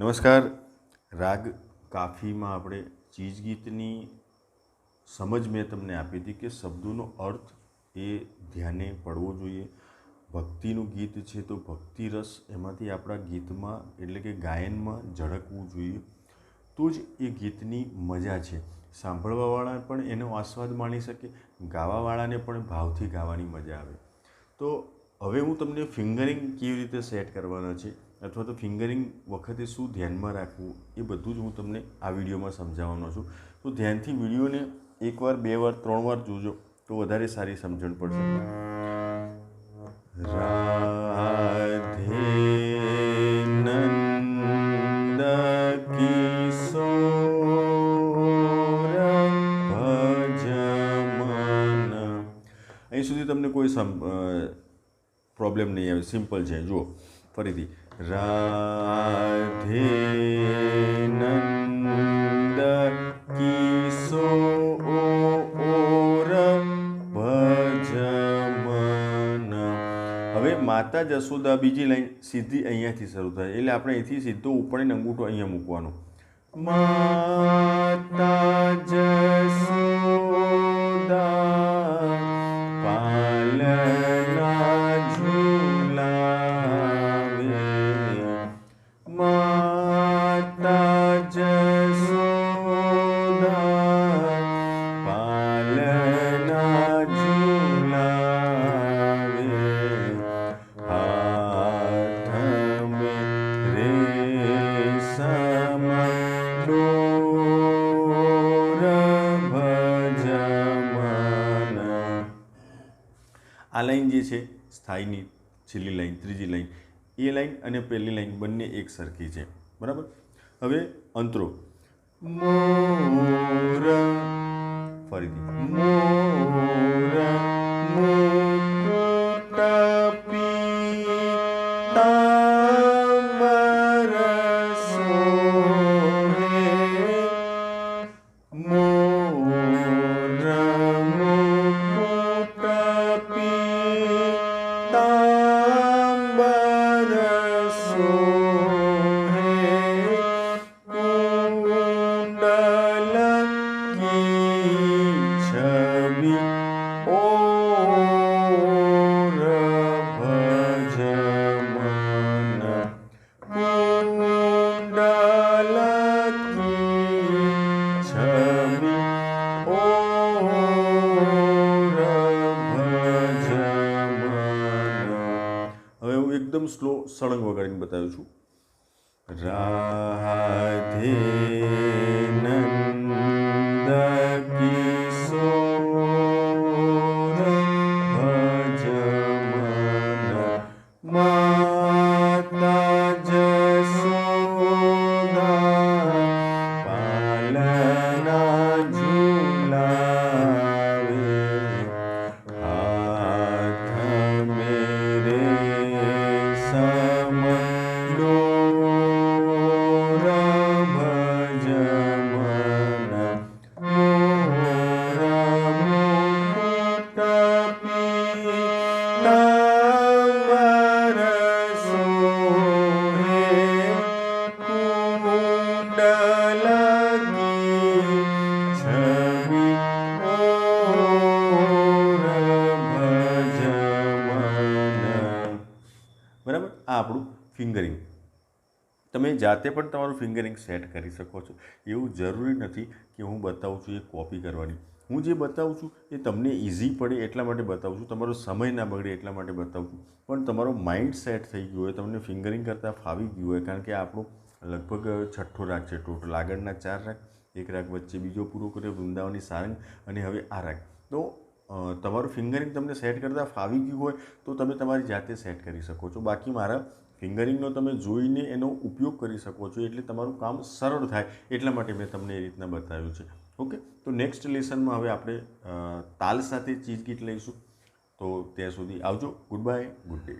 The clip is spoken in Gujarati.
નમસ્કાર. રાગ કાફીમાં આપણે ચીજ ગીતની સમજ મેં તમને આપી હતી કે શબ્દોનો અર્થ એ ધ્યાને પડવો જોઈએ. ભક્તિનું ગીત છે તો ભક્તિ રસ એમાંથી આપણા ગીતમાં એટલે કે ગાયનમાં ઝળકવું જોઈએ. તો જ એ ગીતની મજા છે. સાંભળવાવાળા પણ એનો આસ્વાદ માણી શકે, ગાવાવાળાને પણ ભાવથી ગાવાની મજા આવે. તો હવે હું તમને ફિંગરિંગ કેવી રીતે સેટ કરવાના છે અથવા તો ફિંગરિંગ વખતે શું ધ્યાનમાં રાખવું એ બધું જ હું તમને આ વિડીયોમાં સમજાવવાનો છું. તો ધ્યાનથી વિડીયોને એકવાર, બે વાર, ત્રણ વાર જોજો તો વધારે સારી સમજણ પડશે. રાધે નંદ કિશોર અહીં સુધી તમને કોઈ સમ પ્રોબ્લેમ નહીં આવે સિમ્પલ છે. જુઓ, ફરીથી. રાધે નંદ કિશોર ભજમન. હવે માતા જશોદા બીજી લાઈન સીધી અહીંયાથી શરૂ થાય. એટલે આપણે અહીંથી સીધો ઉપરની અંગૂઠો અહીંયા મૂકવાનો. માતા આ લાઈન જે છે, સ્થાયીની છેલ્લી લાઈન, ત્રીજી લાઈન, એ લાઈન અને પહેલી લાઈન બંને એક સરખી છે. બરાબર? હવે અંતરો. ફરીથી. હું એકદમ સ્લો સળંગ વગાડીને બતાવું છું. રાધે નંદ કિશોર બરાબર? આ આપણું ફિંગરિંગ. તમે જાતે પણ તમારું ફિંગરિંગ સેટ કરી શકો છો. એવું જરૂરી નથી કે હું બતાવું છું એ કોપી કરવાની. હું જે બતાવું છું એ તમને ઇઝી પડે એટલા માટે બતાવું છું. તમારો સમય ના બગડે એટલા માટે બતાવું છું. પણ તમારો માઇન્ડ સેટ થઈ ગયો હોય, તમને ફિંગરિંગ કરતાં ફાવી ગયું હોય, કારણ કે આપણું લગભગ છઠ્ઠો રાગ છે ટોટલ આગળના ચાર રાગ. એક રાગ વચ્ચે બીજો પૂરો કર્યો, વૃંદાવની સારંગ અને હવે આ રાગ. તો તમારું ફિંગરિંગ તમને સેટ કરતાં ફાવી ગયું હોય તો તમે તમારી જાતે સેટ કરી શકો છો. બાકી મારા ફિંગરિંગનો તમે જોઈને એનો ઉપયોગ કરી શકો છો એટલે તમારું કામ સરળ થાય એટલા માટે મેં તમને એ રીતના બતાવ્યું છે. ઓકે? તો નેક્સ્ટ લેસનમાં હવે આપણે તાલ સાથે ચીજ કીટ લઈશું. તો ત્યાં સુધી આવજો. Goodbye, good day.